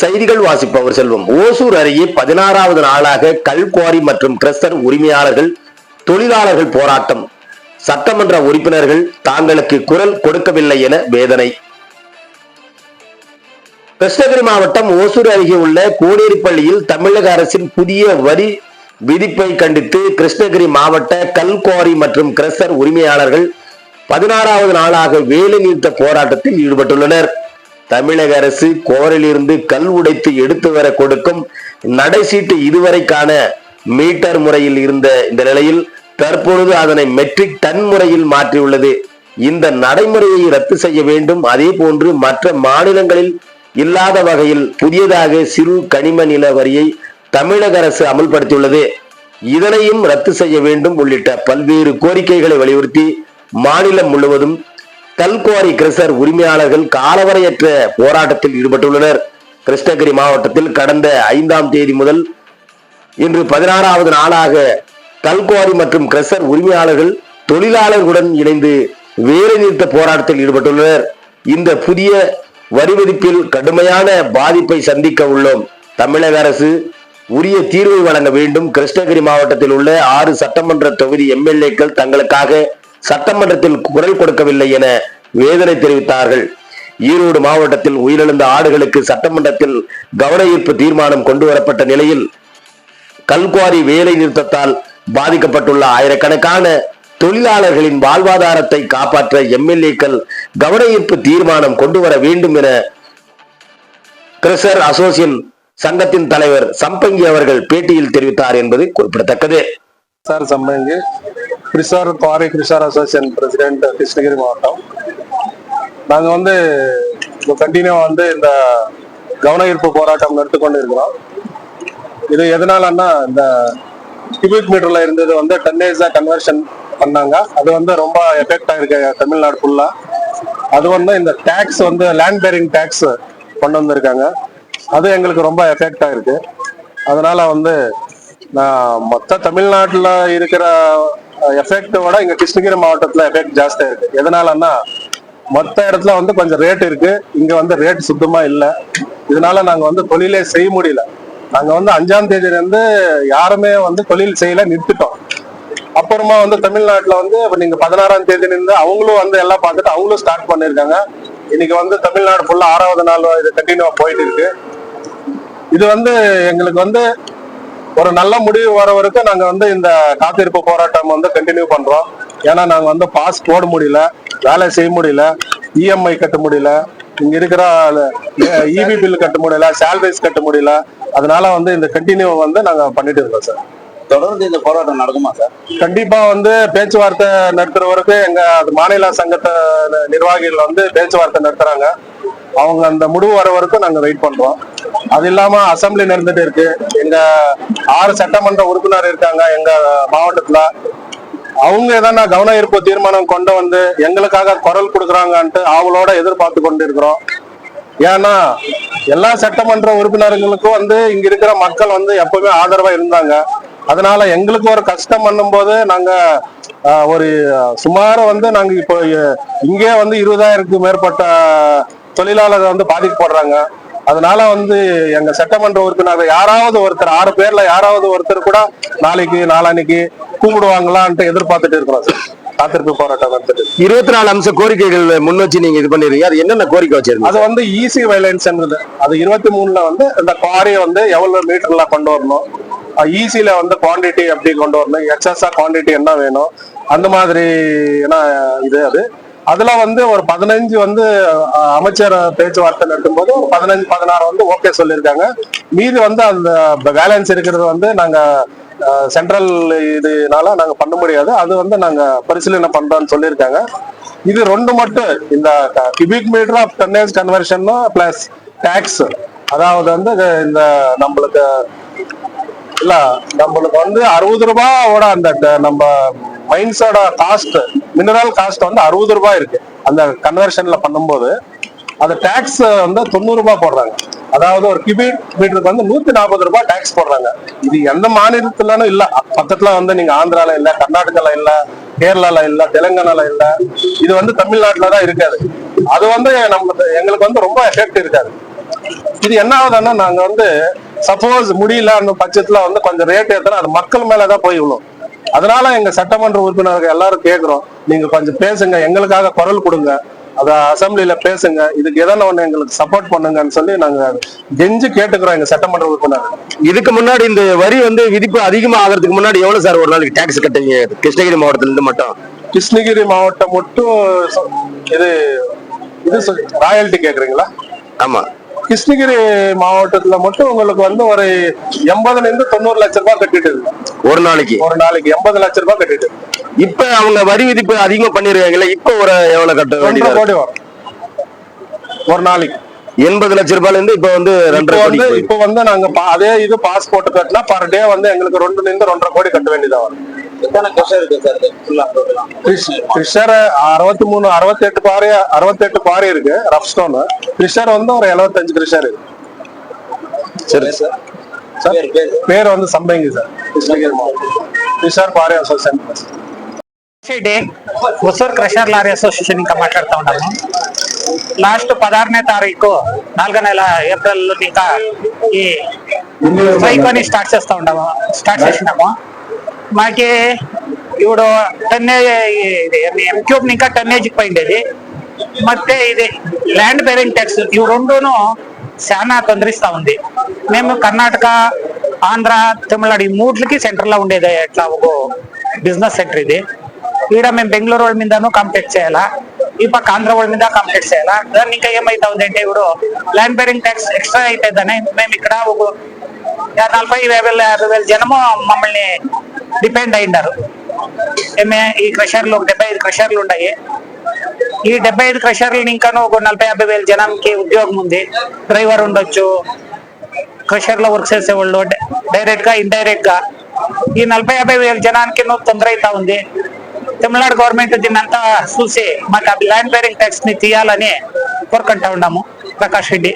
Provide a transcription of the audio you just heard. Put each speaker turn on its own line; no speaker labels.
செய்திகள் வாசிப்பவர் செல்வம். ஓசூர் அருகே பதினாறாவது நாளாக கல்குவாரி மற்றும் கிரஸ்டர் உரிமையாளர்கள் தொழிலாளர்கள் போராட்டம். சட்டமன்ற உறுப்பினர்கள் தாங்களுக்கு குரல் கொடுக்கவில்லை என வேதனை. கிருஷ்ணகிரி மாவட்டம் ஓசூர் அருகே உள்ள கோடேரிப்பள்ளியில் தமிழக அரசின் புதிய வரி விதிப்பை கண்டித்து கிருஷ்ணகிரி மாவட்ட கல்குவாரி மற்றும் கிரஷர் உரிமையாளர்கள் பதினாறாவது நாளாக வேலை நிறுத்த போராட்டத்தில் ஈடுபட்டுள்ளனர். தமிழக அரசு கோரிலிருந்து கல் உடைத்து எடுத்து வர கொடுக்கும் நடைசீட்டு இதுவரைக்கான மீட்டர் முறையில் இருந்த இந்த நிலையில் தற்பொழுது அதனை மெட்ரிக் டன் முறையில் மாற்றியுள்ளது. இந்த நடைமுறையை ரத்து செய்ய வேண்டும். அதே போன்று மற்ற மாநிலங்களில் இல்லாத வகையில் புதியதாக சிறு கனிம நில வரியை தமிழக அரசு அமல்படுத்தியுள்ளது. இதனையும் ரத்து செய்ய வேண்டும் உள்ளிட்ட பல்வேறு கோரிக்கைகளை வலியுறுத்தி மாநிலம் முழுவதும் கல்குவாரி கிரசர் உரிமையாளர்கள் காலவரையற்ற போராட்டத்தில் ஈடுபட்டுள்ளனர். கிருஷ்ணகிரி மாவட்டத்தில் கடந்த ஐந்தாம் தேதி முதல் இன்று பதினாறாவது நாளாக கல்குவாரி மற்றும் கிரசர் உரிமையாளர்கள் தொழிலாளர்களுடன் இணைந்து வேலை நிறுத்த போராட்டத்தில் ஈடுபட்டுள்ளனர். இந்த புதிய வரி விதிப்பில் கடுமையான பாதிப்பை சந்திக்க உள்ளோம். தமிழக அரசு உரிய தீர்வை வழங்க வேண்டும். கிருஷ்ணகிரி மாவட்டத்தில் உள்ள ஆறு சட்டமன்ற தொகுதி எம்எல்ஏக்கள் தங்களுக்காக சட்டமன்றத்தில் குரல் கொடுக்கவில்லை என வேதனை தெரிவித்தார்கள். ஈரோடு மாவட்டத்தில் உயிரிழந்த ஆடுகளுக்கு சட்டமன்றத்தில் கவன ஈர்ப்பு தீர்மானம் கொண்டு வரப்பட்ட நிலையில் கல்குவாரி வேலை நிறுத்தத்தால் பாதிக்கப்பட்டுள்ள ஆயிரக்கணக்கான தொழிலாளர்களின் வாழ்வாதாரத்தை காப்பாற்ற எம்எல்ஏக்கள் கவன ஈர்ப்பு தீர்மானம் கொண்டு வர வேண்டும் என கிரசர் அசோசியேஷன் சங்கத்தின் தலைவர் சம்பங்கி அவர்கள் பேட்டியில் தெரிவித்தார் என்பது குறிப்பிடத்தக்கது.
சார் சம்பங்கி. கிறிஸ்டார் குவாரி கிறிஸ்டார் அசோசியேஷன் பிரசிடென்ட் கிருஷ்ணகிரி மாவட்டம். நாங்கள் வந்து கண்டினியூ வந்து இந்த கவன ஈர்ப்பு போராட்டம் நடத்தி கொண்டு இருக்கிறோம் இது எதனாலன்னா இந்த கியூபிக் மீட்டர்ல இருந்தது வந்து டென் டன்னேஜா கன்வர்ஷன் பண்ணாங்க. அது வந்து ரொம்ப எஃபெக்ட் ஆயிருக்கு தமிழ்நாடு ஃபுல்லா அது வந்து இந்த டேக்ஸ் வந்து லேண்ட் பேரிங் டேக்ஸ் கொண்டு வந்திருக்காங்க. அது எங்களுக்கு ரொம்ப எஃபெக்ட் ஆயிருக்கு. அதனால வந்து நான் மொத்த தமிழ்நாட்டில் இருக்கிற எஃபெக்டோட இங்க கிருஷ்ணகிரி மாவட்டத்துல எஃபெக்ட் ஜாஸ்தியா இருக்கு. எதனாலன்னா மொத்த இடத்துல வந்து கொஞ்சம் ரேட் இருக்கு. இங்க வந்து ரேட் சுத்தமா இல்ல. இதனால நாங்க வந்து தொழிலே செய்ய முடியல. நாங்க வந்து அஞ்சாம் தேதியில இருந்து யாருமே வந்து தொழில் செய்யல நிறுத்திட்டோம். அப்புறமா வந்து தமிழ்நாட்டுல வந்து இப்ப நீங்க பதினாறாம் தேதி இருந்து அவங்களும் வந்து எல்லாம் பார்த்துட்டு அவங்களும் ஸ்டார்ட் பண்ணிருக்காங்க இன்னைக்கு வந்து தமிழ்நாடு ஃபுல்லா ஆறாவது நாள் இது கண்டினியூவா போயிட்டு இருக்கு. இது வந்து எங்களுக்கு வந்து ஒரு நல்ல முடிவு வர வரைக்கும் நாங்க வந்து இந்த காத்திருப்பு போராட்டம் வந்து கண்டினியூ பண்றோம். ஏன்னா நாங்க வந்து பாஸ் போட முடியல வேலை செய்ய முடியல இஎம்ஐ கட்ட முடியல இங்க இருக்கிற இபி பில் கட்ட முடியல சேலரிஸ் கட்ட முடியல. அதனால வந்து இந்த கண்டினியூ வந்து நாங்க பண்ணிட்டு இருக்கோம் சார்
தொடர்ந்து இந்த போராட்டம் நடக்குமா சார்
கண்டிப்பா வந்து பேச்சுவார்த்தை நடத்துற வரைக்கும் எங்க மாநில சங்கத்தை நிர்வாகிகள் வந்து பேச்சுவார்த்தை நடத்துறாங்க. அவங்க அந்த முடிவு வர வரைக்கும் நாங்க வெயிட் பண்றோம். அது இல்லாம அசம்பிளி நடந்துட்டு இருக்கு. எங்க ஆறு சட்டமன்ற உறுப்பினர் இருக்காங்க எங்க மாவட்டத்துல. அவங்க எதனா கவன ஈர்ப்பு தீர்மானம் கொண்டு வந்து எங்களுக்காக குரல் கொடுக்குறாங்கன்ட்டு அவங்களோட எதிர்பார்த்து கொண்டு இருக்கிறோம் ஏன்னா எல்லா சட்டமன்ற உறுப்பினர்களுக்கும் வந்து இங்க இருக்கிற மக்கள் வந்து எப்பவுமே ஆதரவா இருந்தாங்க. அதனால எங்களுக்கு ஒரு கஷ்டம் பண்ணும்போது நாங்க ஆஹ், ஒரு சுமார வந்து நாங்க இப்போ இங்கே வந்து இருபதாயிரத்துக்கு மேற்பட்ட தொழிலாளர்கள் வந்து பாதிக்கப்படுறாங்க. அதனால வந்து எங்க சட்டமன்ற உறுப்பினர் யாராவது ஒருத்தர் ஆறு பேர்ல யாராவது ஒருத்தர் கூட நாளைக்கு நாளான்னைக்கு கூப்பிடுவாங்களான்ட்டு எதிர்பார்த்துட்டு இருக்கிறோம் சார். காத்திருப்பு போராட்டம் நடத்திட்டு
இருபத்தி நாலு அம்ச கோரிக்கைகள் முன் வச்சு நீங்க இது பண்ணிருக்கீங்க. அது என்னென்ன கோரிக்கை வச்சிருந்தீங்க?
அது வந்து ஈஸி வைலன்ஸ் அது இருபத்தி மூணுல வந்து இந்த குவாரியை வந்து எவ்வளவு மீட்டர்ல கொண்டு வரணும்? ஈஸியில வந்து குவாண்டிட்டி எப்படி கொண்டு வரணும்? எக்ஸஸா குவாண்டிட்டி என்ன வேணும்? அந்த மாதிரி என்ன இது அது? அதுல வந்து ஒரு பதினஞ்சு வந்து அமைச்சர் பேச்சுவார்த்தை நடத்தும் போது ஒரு பதினஞ்சு பதினாறு வந்து ஓகே சொல்லியிருக்காங்க. மீதி வந்து அந்த பேலன்ஸ் இருக்கிறது வந்து நாங்க சென்ட்ரல் இதுனால நாங்க பண்ண முடியாது. அது வந்து நாங்க பரிசீலனை பண்றோம்னு சொல்லியிருக்காங்க. இது ரெண்டு மட்டும். இந்த cubic metre of tonnage conversion plus tax அதாவது வந்து இது இந்த நம்மளுக்கு இல்ல நம்மளுக்கு வந்து அறுபது ரூபாயோட அந்த நம்ம மைன்ஸோட காஸ்ட் மினரல் காஸ்ட் வந்து அறுபது ரூபாய் இருக்கு. அந்த கன்வர்ஷன்ல பண்ணும்போது அந்த டேக்ஸ் வந்து தொண்ணூறு ரூபாய் போடுறாங்க. அதாவது ஒரு கியூபிக் மீட்டருக்கு வந்து நூத்தி நாற்பது ரூபாய் டேக்ஸ் போடுறாங்க. இது எந்த மாநிலத்துலனும் இல்ல. பக்கத்துல வந்து நீங்க ஆந்திரால இல்ல கர்நாடகால இல்ல கேரளால இல்ல தெலுங்கானால இல்ல. இது வந்து தமிழ்நாட்டுல தான் இருக்காது. அது வந்து நம்ம எங்களுக்கு வந்து ரொம்ப எஃபெக்ட் இருக்காது. இது என்ன ஆகுதுன்னா நாங்க வந்து சப்போஸ் முடியல அந்த பட்சத்துல வந்து கொஞ்சம் ரேட் ஏத்தனா அது மக்கள் மேலதான் போய் விழும். அதனால எங்க சட்டமன்ற உறுப்பினர்கள் எல்லாரும் கேக்குறோம். நீங்க கொஞ்சம் பேசுங்க எங்களுக்காக குரல் கொடுங்க. அத அசெம்பிளில பேசுங்க. இதுக்கு எதனா ஒண்ணு எங்களுக்கு சப்போர்ட் பண்ணுங்கன்னு சொல்லி நாங்க கெஞ்சி கேட்டுக்கிறோம் எங்க சட்டமன்ற உறுப்பினர்.
இதுக்கு முன்னாடி இந்த வரி வந்து விதிப்பு அதிகமா ஆகிறதுக்கு முன்னாடி எவ்வளவு சார் ஒரு நாளைக்கு டாக்ஸ் கட்டுவீங்க? கிருஷ்ணகிரி மாவட்டத்துல இருந்து மட்டும்.
கிருஷ்ணகிரி மாவட்டம் மட்டும் இது இது ராயல்டி கேக்குறீங்களா?
ஆமா.
கிருஷ்ணகிரி மாவட்டத்துல மட்டும் உங்களுக்கு வந்து ஒரு எண்பதுல இருந்து தொண்ணூறு லட்ச ரூபாய் கட்டிட்டு
ஒரு நாளைக்கு?
ஒரு நாளைக்கு எண்பது லட்ச ரூபாய் கட்டிட்டு.
இப்ப அவங்க வரி விதிப்பு அதிகமா பண்ணிருக்காங்கல்ல இப்ப ஒரு எவ்வளவு கட்ட வேண்டியது
கோடி வரும். ஒரு நாளைக்கு.
எண்பது லட்சம் ரூபாயில இருந்து இப்ப வந்து ரெண்டரை கோடி
இப்போ வந்து நாங்க அதே இது பாஸ்போர்ட் கட்டினா பர் டே வந்து எங்களுக்கு ரெண்டுல இருந்து ரெண்டரை கோடி கட்ட வேண்டியதா வரும்.
எத்தனை கஷ்டம் இருக்கு சார் இது ஃபுல்லா டோட்டலாம்
ஃபிஷர் அறுபத்தி மூணு அறுபத்தி எட்டு பாறை அறுபத்தி எட்டு பாறை இருக்கு ரஃப் ஸ்டோன் ஃபிஷர் வந்து ஒரு எழுபத்தஞ்சு ஃபிஷர் இருக்கு
சரி
சார்
சார்
பேர் பேர்
பேர் வந்து சம்பங்கி சார் கிருஷ்ணகிரி மாவட்டம் ஃபிஷர் பாறை association
day Hosur crusher lorry association ఇంకా మాట్లాడుతూ ఉన్నాము లాస్ట్ పదహారనే తారీఖు నాలుగో నెల ఏప్రిల్ ఇంకా ఈ స్ట్రైక్ అని స్టార్ట్ చేస్తా ఉన్నాము స్టార్ట్ చేసినాము మాకి ఇప్పుడు టెన్ ఇది ఎం క్యూబ్ ఇంకా టన్నేజ్కి పోయిండేది ಮತ್ತೆ ఇది ల్యాండ్ బేరింగ్ ట్యాక్స్ ఇవి రెండును చాలా తొందరిస్తా ఉంది మేము కర్ణాటక ఆంధ్ర తమిళనాడు ఈ మూట్లకి సెంటర్ లో ఉండేది ఎట్లా ఒక బిజినెస్ సెంటర్ ఇది ఈడ మేము బెంగళూరు వాళ్ళ మీదను కాంపిటేట్ చేయాలా ఈ పక్క ఆంధ్ర వాళ్ళ మీద కాంపిటేట్ చేయాలా దాన్ని ఇంకా ఏమైతా ఉంది అంటే ఇప్పుడు ల్యాండ్ బేరింగ్ ట్యాక్స్ ఎక్స్ట్రా అవుతుందని మేము ఇక్కడ ఒక యా- నలభై యాభై వేల యాభై వేల జనము మమ్మల్ని డిపెండ్ అయిండారు ఏమే ఈ క్రషర్లు ఒక డెబ్బై ఐదు క్రషర్లు ఉన్నాయి ఈ డెబ్బై ఐదు క్రషర్లు ఇంకాను ఒక నలభై యాభై వేల జనానికి ఉద్యోగం ఉంది. డ్రైవర్ ఉండొచ్చు క్రషర్లో వర్క్ చేసే వాళ్ళు డైరెక్ట్గా గా ఈ నలభై యాభై వేల జనానికి నువ్వు తొందర అవుతా ఉంది. తమిళనాడు గవర్నమెంట్ దీన్నంతా చూసి మాకు ల్యాండ్ బేరింగ్ ట్యాక్స్ని తీయాలని కోరుకుంటా ఉన్నాము. ప్రకాష్ రెడ్డి.